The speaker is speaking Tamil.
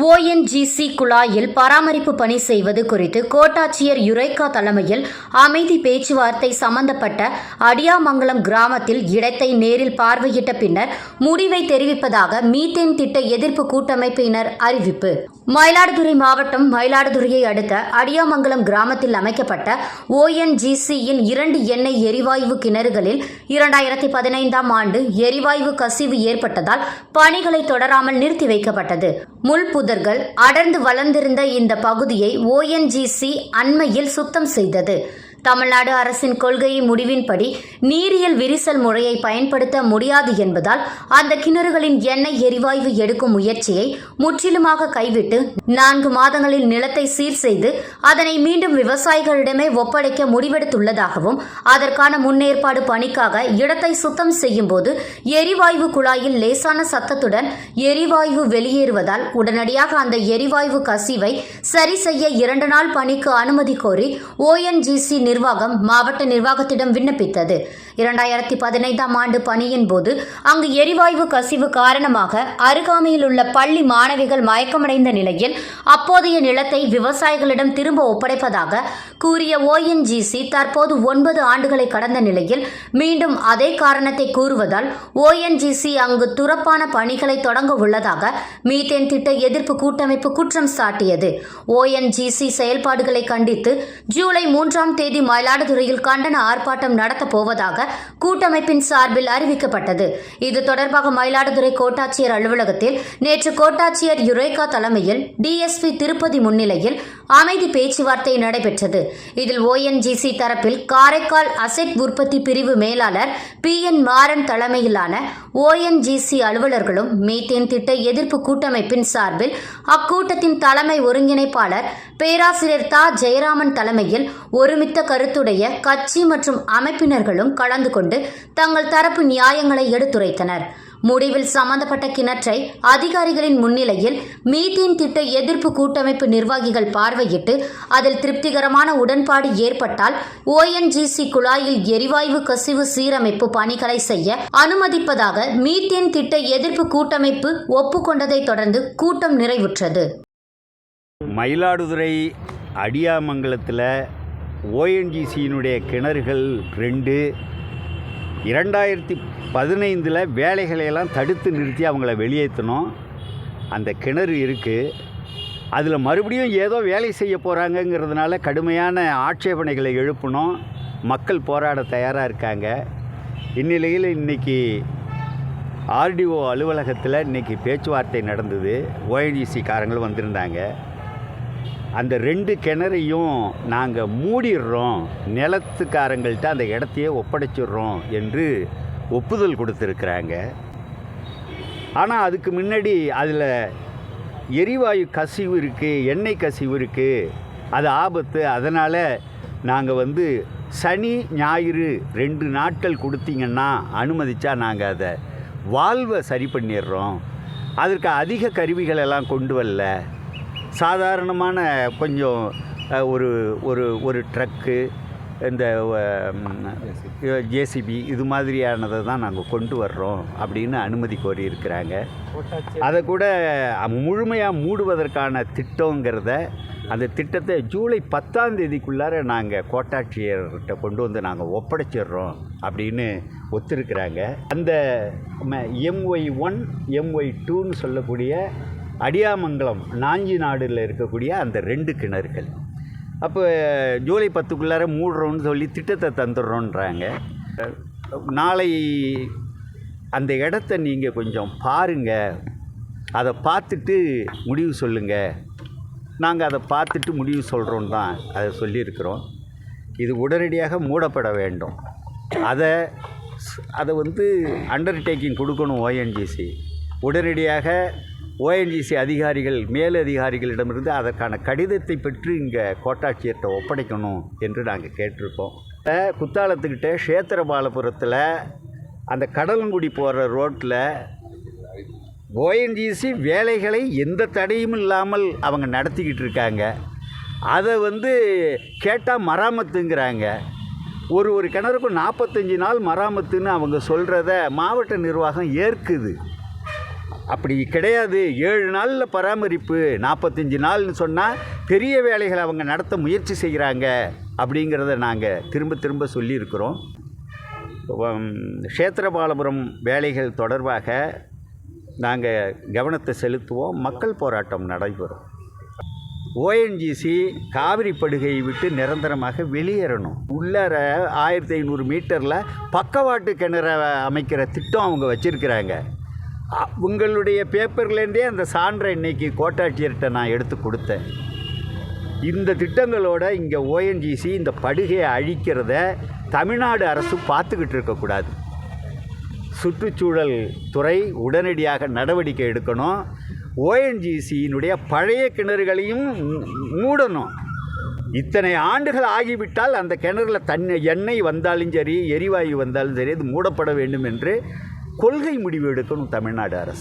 ஓஎன்ஜிசி குழாயில் பராமரிப்பு பணி செய்வது குறித்து கோட்டாட்சியர் யுரேகா தலைமையில் அமைதி பேச்சுவார்த்தை சம்பந்தப்பட்ட அடியாமங்கலம் கிராமத்தில் இடத்தை நேரில் பார்வையிட்ட பின்னர் முடிவை தெரிவிப்பதாக மீத்தேன் திட்ட எதிர்ப்பு கூட்டமைப்பினர் அறிவிப்பு. மயிலாடுதுறை மாவட்டம் மயிலாடுதுறையை அடுத்த அடியாமங்கலம் கிராமத்தில் அமைக்கப்பட்ட ஓஎன்ஜிசியின் இரண்டு எண்ணெய் எரிவாயு கிணறுகளில் இரண்டாயிரத்தி பதினைந்தாம் ஆண்டு எரிவாயு கசிவு ஏற்பட்டதால் பணிகளை தொடராமல் நிறுத்தி வைக்கப்பட்டது. முள் புதர்கள் அடர்ந்து வளர்ந்திருந்த இந்த பகுதியை ஓஎன்ஜிசி அண்மையில் சுத்தம் செய்தது. தமிழ்நாடு அரசின் கொள்கை முடிவின்படி நீரியல் விரிசல் முறையை பயன்படுத்த முடியாது என்பதால் அந்த கிணறுகளின் எண்ணெய் எரிவாயு எடுக்கும் முயற்சியை முற்றிலுமாக கைவிட்டு நான்கு மாதங்களில் நிலத்தை சீர் செய்து அதனை மீண்டும் விவசாயிகளிடமே ஒப்படைக்க முடிவெடுத்துள்ளதாகவும் அதற்கான முன்னேற்பாடு பணிக்காக இடத்தை சுத்தம் செய்யும் போது எரிவாயு குழாயில் லேசான சத்தத்துடன் எரிவாயு வெளியேறுவதால் உடனடியாக அந்த எரிவாயு கசிவை சரி செய்ய இரண்டு நாள் பணிக்கு அனுமதி கோரி ஓஎன்ஜிசி நிர்வாகம் மாவட்ட நிர்வாகத்திடம் விண்ணப்பித்தது. இரண்டாயிரத்தி பதினைந்தாம் ஆண்டு பணியின் போது அங்கு எரிவாயு கசிவு காரணமாக அருகாமையில் உள்ள பள்ளி மாணவிகள் மயக்கமடைந்த நிலையில் அப்போதைய நிலத்தை விவசாயிகளிடம் திரும்ப ஒப்படைப்பதாக கூறிய ஓஎன்ஜிசி தற்போது ஒன்பது ஆண்டுகளை கடந்த நிலையில் மீண்டும் அதே காரணத்தை கூறுவதால் ஓஎன்ஜிசி அங்கு துறப்பான பணிகளை தொடங்க உள்ளதாக மீத்தேன் திட்ட எதிர்ப்பு கூட்டமைப்பு குற்றம் சாட்டியது. ஓஎன்ஜிசி செயல்பாடுகளை கண்டித்து ஜூலை மூன்றாம் தேதி மயிலாடுதுறையில் கண்டன ஆர்ப்பாட்டம் நடத்தப் போவதாக கூட்டமைப்பின் சார்பில் அறிவிக்கப்பட்டது. இது தொடர்பாக மயிலாடுதுறை கோட்டாட்சியர் அலுவலகத்தில் நேற்று கோட்டாட்சியர் யுரேகா தலைமையில் டிஎஸ்பி திருப்பதி முன்னிலையில் அமைதி பேச்சுவார்த்தை நடைபெற்றது. இதில் ஓஎன்ஜிசி தரப்பில் காரைக்கால் அசெட் உற்பத்தி பிரிவு மேலாளர் பி என் மாறன் தலைமையிலான ஓஎன்ஜிசி அலுவலர்களும் மீத்தேன் திட்ட எதிர்ப்பு கூட்டமைப்பின் சார்பில் அக்கூட்டத்தின் தலைமை ஒருங்கிணைப்பாளர் பேராசிரியர் தா. ஜெயராமன் தலைமையில் ஒருமித்த கருத்துடைய கட்சி மற்றும் அமைப்பினர்களும் கலந்து கொண்டு தங்கள் தரப்பு நியாயங்களை எடுத்துரைத்தனர். முடிவில் சம்பந்தப்பட்ட கிணற்றை அதிகாரிகளின் முன்னிலையில் மீத்தேன் திட்ட எதிர்ப்பு கூட்டமைப்பு நிர்வாகிகள் பார்வையிட்டு அதில் திருப்திகரமான உடன்பாடு ஏற்பட்டால் ஓஎன்ஜிசி குழாயில் எரிவாயு கசிவு சீரமைப்பு பணிகளை செய்ய அனுமதிப்பதாக மீத்தேன் திட்ட எதிர்ப்பு கூட்டமைப்பு ஒப்புக்கொண்டதைத் தொடர்ந்து கூட்டம் நிறைவுற்றது. மயிலாடுதுறை அடியாமங்கலத்தில் ஓஎன்ஜிசியினுடைய கிணறுகள் ரெண்டு இரண்டாயிரத்தி பதினைந்தில் வேலைகளையெல்லாம் தடுத்து நிறுத்தி அவங்கள வெளியேற்றணும் அந்த கிணறு இருக்குது அதில் மறுபடியும் ஏதோ வேலை செய்ய போகிறாங்கங்கிறதுனால கடுமையான ஆட்சேபனைகளை எழுப்பணும் மக்கள் போராட தயாராக இருக்காங்க. இந்நிலையில் இன்றைக்கி ஆர்டிஓ அலுவலகத்தில் இன்றைக்கி பேச்சுவார்த்தை நடந்தது. ஓஎன்ஜிசி காரங்களும் வந்திருந்தாங்க. அந்த ரெண்டு கிணறையும் நாங்கள் மூடிடுறோம். நிலத்துக்காரங்கள்ட்ட அந்த இடத்தையே ஒப்படைச்சிடுறோம் என்று ஒப்புதல் கொடுத்துருக்குறாங்க. ஆனால் அதுக்கு முன்னாடி அதில் எரிவாயு கசிவு இருக்குது எண்ணெய் கசிவு இருக்குது அது ஆபத்து. அதனால் நாங்கள் வந்து சனி ஞாயிறு ரெண்டு நாட்கள் கொடுத்தீங்கன்னா அனுமதித்தா நாங்கள் அதை வால்வை சரி பண்ணிடுறோம். அதற்கு அதிக கருவிகள் எல்லாம் கொண்டு வரல. சாதாரணமான கொஞ்சம் ஒரு ஒரு ஒரு ட்ரக்கு இந்த ஜேசிபி இது மாதிரியானதை தான் நாங்கள் கொண்டு வர்றோம் அப்படின்னு அனுமதி கோரி இருக்கிறாங்க அதை கூட முழுமையாக மூடுவதற்கான திட்டங்கிறத அந்த திட்டத்தை ஜூலை பத்தாம் தேதிக்குள்ளார நாங்கள் கோட்டாட்சியர்கிட்ட கொண்டு வந்து நாங்கள் ஒப்படைச்சிடுறோம் அப்படின்னு ஒத்துருக்குறாங்க. அந்த எம்ஒய் ஒன் எம்ஒய் டூன்னு சொல்லக்கூடிய அடியாமங்கலம் நாஞ்சி நாடில் இருக்கக்கூடிய அந்த ரெண்டு கிணறுகள். அப்போ ஜூலை பத்துக்குள்ளார மூடுறோன்னு சொல்லி திட்டத்தை தந்துடுறோன்றாங்க. நாளை அந்த இடத்த நீங்கள் கொஞ்சம் பாருங்கள் அதை பார்த்துட்டு முடிவு சொல்லுங்கள் நாங்கள் அதை பார்த்துட்டு முடிவு சொல்கிறோம் தான் அதை சொல்லியிருக்கிறோம். இது உடனடியாக மூடப்பட வேண்டும். அதை அதை வந்து அண்டர்டேக்கிங் கொடுக்கணும் ஓஎன்ஜிசி உடனடியாக ஓஎன்ஜிசி அதிகாரிகள் மேலதிகாரிகளிடமிருந்து அதற்கான கடிதத்தை பெற்று இங்கே கோட்டாட்சியர்கிட்ட ஒப்படைக்கணும் என்று நாங்கள் கேட்டிருக்கோம். இப்போ குத்தாலத்துக்கிட்ட சேத்திரபாலபுரத்தில் அந்த கடலங்குடி போகிற ரோட்டில் ஓஎன்ஜிசி வேலைகளை எந்த தடையும் இல்லாமல் அவங்க நடத்திக்கிட்டு இருக்காங்க. அதை வந்து கேட்டால் மராமத்துங்கிறாங்க. ஒரு ஒரு கிணறுக்கும் நாற்பத்தஞ்சு நாள் மராமத்துன்னு அவங்க சொல்கிறத மாவட்ட நிர்வாகம் ஏற்குது. அப்படி கிடையாது. ஏழு நாளில் பராமரிப்பு நாற்பத்தஞ்சு நாள்னு சொன்னால் பெரிய வேலைகளை அவங்க நடத்த முயற்சி செய்கிறாங்க அப்படிங்கிறத நாங்கள் திரும்ப திரும்ப சொல்லியிருக்கிறோம். க்ஷேத்திரபாலபுரம் வேலைகள் தொடர்பாக நாங்கள் கவனத்தை செலுத்துவோம். மக்கள் போராட்டம் நடைபெறும். ஓஎன்ஜிசி காவிரி படுகையை விட்டு நிரந்தரமாக வெளியேறணும். உள்ளார ஆயிரத்தி ஐநூறு மீட்டரில் பக்கவாட்டு கிணற அமைக்கிற திட்டம் அவங்க வச்சுருக்கிறாங்க. உங்களுடைய பேப்பர்லேருந்தே அந்த சான்றை இன்றைக்கி கோட்டாட்சியர்கிட்ட நான் எடுத்து கொடுத்தேன். இந்த திட்டங்களோட இங்கே ஓஎன்ஜிசி இந்த படுகையை அழிக்கிறத தமிழ்நாடு அரசு பார்த்துக்கிட்டு இருக்கக்கூடாது சுற்றுச்சூழல் துறை உடனடியாக நடவடிக்கை எடுக்கணும். ஓஎன்ஜிசியினுடைய பழைய கிணறுகளையும் மூடணும். இத்தனை ஆண்டுகள் ஆகிவிட்டால் அந்த கிணறுல தண்ணி எண்ணெய் வந்தாலும் சரி எரிவாயு வந்தாலும் சரி அது மூடப்பட வேண்டும் என்று கொள்கை முடிவு எடுக்கணும் தமிழ்நாடு அரசு.